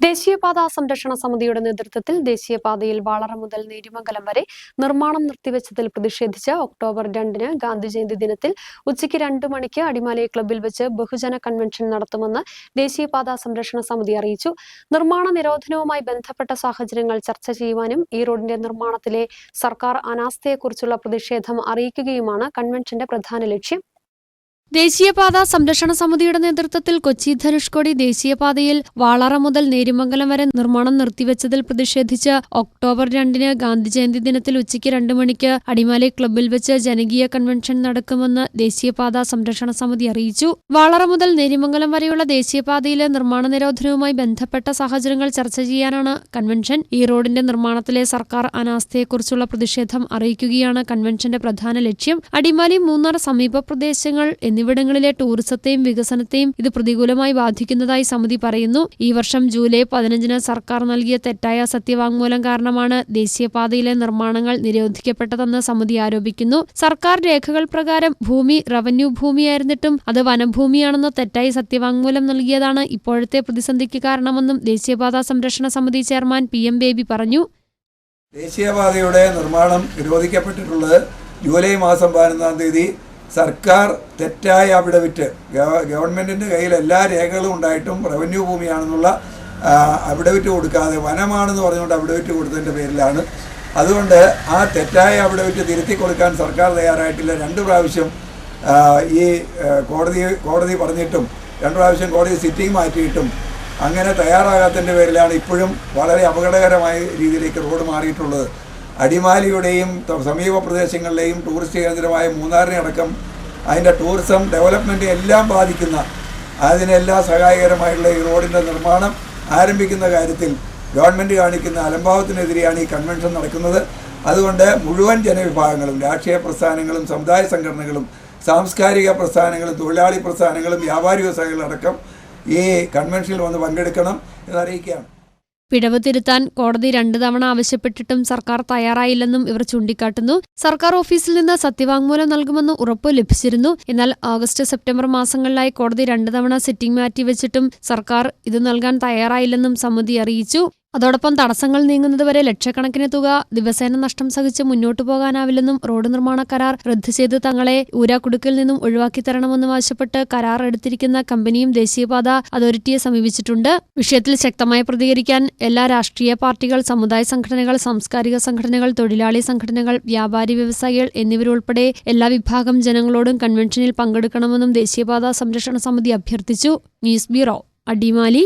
ദേശീയപാത സംരക്ഷണ സമിതിയുടെ നേതൃത്വത്തിൽ ദേശീയപാതയിൽ വളറ മുതൽ നേരിമംഗലം വരെ നിർമ്മാണം നിർത്തിവെച്ചതിൽ പ്രതിഷേധിച്ച് ഒക്ടോബർ രണ്ടിന് ഗാന്ധി ജയന്തി ദിനത്തിൽ ഉച്ചയ്ക്ക് രണ്ടു മണിക്ക് അടിമാലി ക്ലബിൽ വെച്ച് ബഹുജന കൺവെൻഷൻ നടത്തുമെന്ന് ദേശീയപാത സംരക്ഷണ സമിതി അറിയിച്ചു. നിർമ്മാണ നിരോധനവുമായി ബന്ധപ്പെട്ട സാഹചര്യങ്ങൾ ചർച്ച ചെയ്യുവാനും ഈ റോഡിന്റെ നിർമ്മാണത്തിലെ സർക്കാർ അനാസ്ഥയെക്കുറിച്ചുള്ള പ്രതിഷേധം അറിയിക്കുകയുമാണ് കൺവെൻഷന്റെ പ്രധാന ലക്ഷ്യം. ദേശീയപാത സംരക്ഷണ സമിതിയുടെ നേതൃത്വത്തിൽ കൊച്ചി ധനുഷ്കോടി ദേശീയപാതയിൽ വാളറ മുതൽ നേരിമംഗലം വരെ നിർമ്മാണം നിർത്തിവെച്ചതിൽ പ്രതിഷേധിച്ച് ഒക്ടോബർ രണ്ടിന് ഗാന്ധിജയന്തി ദിനത്തിൽ ഉച്ചയ്ക്ക് രണ്ട് മണിക്ക് അടിമാലി ക്ലബ്ബിൽ വെച്ച് ജനകീയ കൺവെൻഷൻ നടക്കുമെന്ന് ദേശീയപാത സംരക്ഷണ സമിതി അറിയിച്ചു. വാളറ മുതൽ നേരിമംഗലം വരെയുള്ള ദേശീയപാതയിലെ നിർമ്മാണ നിരോധനവുമായി ബന്ധപ്പെട്ട സാഹചര്യങ്ങൾ ചർച്ച ചെയ്യാനാണ് കൺവെൻഷൻ. ഈ റോഡിന്റെ നിർമ്മാണത്തിലെ സർക്കാർ അനാസ്ഥയെക്കുറിച്ചുള്ള പ്രതിഷേധം അറിയിക്കുകയാണ് കൺവെൻഷന്റെ പ്രധാന ലക്ഷ്യം. അടിമാലി മൂന്നാർ സമീപ പ്രദേശങ്ങൾ എന്നിവിടങ്ങളിലെ ടൂറിസത്തെയും വികസനത്തെയും ഇത് പ്രതികൂലമായി ബാധിക്കുന്നതായി സമിതി പറയുന്നു. ഈ വർഷം ജൂലൈ പതിനഞ്ചിന് സർക്കാർ നൽകിയ തെറ്റായ സത്യവാങ്മൂലം കാരണമാണ് ദേശീയപാതയിലെ നിർമ്മാണങ്ങൾ നിരോധിക്കപ്പെട്ടതെന്ന് സമിതി ആരോപിക്കുന്നു. സർക്കാർ രേഖകൾ പ്രകാരം ഭൂമി റവന്യൂ ഭൂമിയായിരുന്നിട്ടും അത് വനഭൂമിയാണെന്ന് തെറ്റായി സത്യവാങ്മൂലം നൽകിയതാണ് ഇപ്പോഴത്തെ പ്രതിസന്ധിക്ക് കാരണമെന്നും ദേശീയപാതാ സംരക്ഷണ സമിതി ചെയർമാൻ പി എം ബേബി പറഞ്ഞു. ദേശീയപാതയുടെ നിർമ്മാണം നിരോധിക്കപ്പെട്ടിട്ടുള്ളത് ജൂലൈ മാസം പതിനൊന്നാം തീയതി സർക്കാർ തെറ്റായ അവിടെ വിറ്റ് ഗവൺമെന്റിന്റെ കയ്യിൽ എല്ലാ രേഖകളും ഉണ്ടായിട്ടും റവന്യൂ ഭൂമിയാണെന്നുള്ള അവിടെ അവിടവിറ്റ് കൊടുക്കാതെ വനമാണെന്ന് പറഞ്ഞുകൊണ്ട് അവിടെ അവിടവിറ്റ് കൊടുത്തതിന്റെ പേരിലാണ്. അതുകൊണ്ട് ആ തെറ്റായ അവിടെ അവിടവിറ്റ് തിരുത്തി കൊടുക്കാൻ സർക്കാർ തയ്യാറായിട്ടില്ല. രണ്ട് പ്രാവശ്യം ഈ കോടതി കോടതി പറഞ്ഞിട്ടും രണ്ട് പ്രാവശ്യം കോടതി സിറ്റിംഗ് മാറ്റിയിട്ടും അങ്ങനെ തയ്യാറാകാത്തതിന്റെ പേരിലാണ് ഇപ്പോഴും വളരെ അപകടകരമായ രീതിയിലേക്ക് റോഡ് മാറിയിട്ടുള്ളത്. അടിമാലിയുടെയും സമീപ പ്രദേശങ്ങളിലെയും ടൂറിസ്റ്റ് കേന്ദ്രമായ മൂന്നാറിനെ അടക്കം അതിന്റെ ടൂറിസം ഡെവലപ്മെന്റ് എല്ലാം ബാധിക്കുന്ന അതിനെല്ലാം സഹായകരമായിട്ടുള്ള ഈ റോഡിന്റെ നിർമ്മാണം ആരംഭിക്കുന്ന കാര്യത്തിൽ ഗവൺമെന്റ് കാണിക്കുന്ന അലംഭാവത്തിനെതിരെയാണ് ഈ കൺവെൻഷൻ നടക്കുന്നത്. അതുകൊണ്ട് മുഴുവൻ ജനവിഭാഗങ്ങളും രാഷ്ട്രീയ പ്രസ്ഥാനങ്ങളും സമുദായ സംഘടനകളും സാംസ്കാരിക പ്രസ്ഥാനങ്ങളും തൊഴിലാളി പ്രസ്ഥാനങ്ങളും വ്യാപാരി വ്യവസായങ്ങളടക്കം ഈ കൺവെൻഷനിൽ വന്ന് പങ്കെടുക്കണം എന്നറിയിക്കുകയാണ്. പിഴവ് തിരുത്താൻ കോടതി രണ്ടു തവണ ആവശ്യപ്പെട്ടിട്ടും സർക്കാർ തയ്യാറായില്ലെന്നും ഇവർ ചൂണ്ടിക്കാട്ടുന്നു. സർക്കാർ ഓഫീസിൽ നിന്ന് സത്യവാങ്മൂലം നൽകുമെന്ന് ഉറപ്പ് ലഭിച്ചിരുന്നു. എന്നാൽ ഓഗസ്റ്റ് സെപ്റ്റംബർ മാസങ്ങളിലായി കോടതി രണ്ടു തവണ സിറ്റിംഗ് മാറ്റിവെച്ചിട്ടും സർക്കാർ ഇത് നൽകാൻ തയ്യാറായില്ലെന്നും സമിതി അറിയിച്ചു. അതോടൊപ്പം തടസ്സങ്ങൾ നീങ്ങുന്നതുവരെ ലക്ഷക്കണക്കിന് തുക ദിവസേന നഷ്ടം സഹിച്ച് മുന്നോട്ടു പോകാനാവില്ലെന്നും റോഡ് നിർമ്മാണ കരാർ റദ്ദ് ചെയ്ത് തങ്ങളെ ഊരാക്കുടുക്കിൽ നിന്നും ഒഴിവാക്കി തരണമെന്നും ആവശ്യപ്പെട്ട് കരാർ എടുത്തിരിക്കുന്ന കമ്പനിയും ദേശീയപാത അതോറിറ്റിയെ സമീപിച്ചിട്ടുണ്ട്. വിഷയത്തിൽ ശക്തമായി പ്രതികരിക്കാൻ എല്ലാ രാഷ്ട്രീയ പാർട്ടികൾ സമുദായ സംഘടനകൾ സാംസ്കാരിക സംഘടനകൾ തൊഴിലാളി സംഘടനകൾ വ്യാപാരി വ്യവസായികൾ എന്നിവരുൾപ്പെടെ എല്ലാ വിഭാഗം ജനങ്ങളോടും കൺവെൻഷനിൽ പങ്കെടുക്കണമെന്നും ദേശീയപാത സംരക്ഷണ സമിതി അഭ്യർത്ഥിച്ചു. News bureau Adimali.